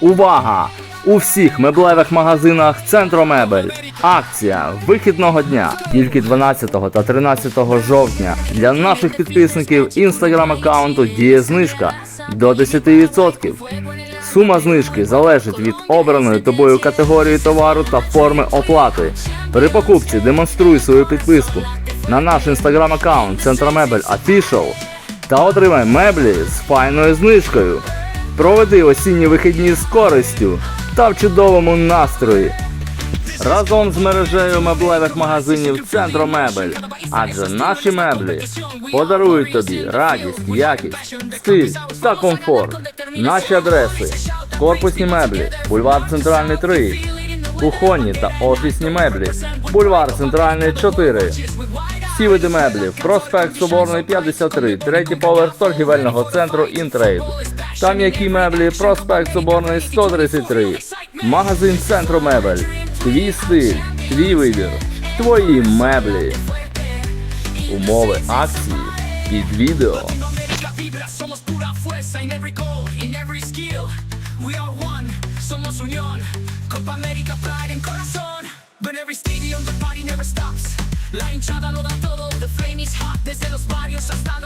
Увага! У всіх меблевих магазинах Центромебель. Акція вихідного дня тільки 12 та 13 жовтня для наших підписників інстаграм аккаунту діє знижка до 10%. Сума знижки залежить від обраної тобою категорії товару та форми оплати. При покупці демонструй свою підписку на наш інстаграм аккаунт Центромебель Official та отримай меблі з файною знижкою. Проведи осінні вихідні з користю та в чудовому настрої. Разом з мережею меблевих магазинів Центромебель, адже наші меблі подарують тобі радість, якість, стиль та комфорт. Наші адреси: корпусні меблі, бульвар Центральний 3, кухонні та офісні меблі, бульвар Центральний 4. Всі види меблів, проспект Соборний 53, третій поверх торгівельного центру Інтрейд. Там які меблі, проспект Соборний 133. Магазин Центру Мебель. Твій стиль, твій вибір, твої меблі. Умови акції під відео. Somos unión. Copa América, pride and corazón. But every stadium, the party never stops. La hinchada lo da todo, the flame is hot. Desde los barrios hasta los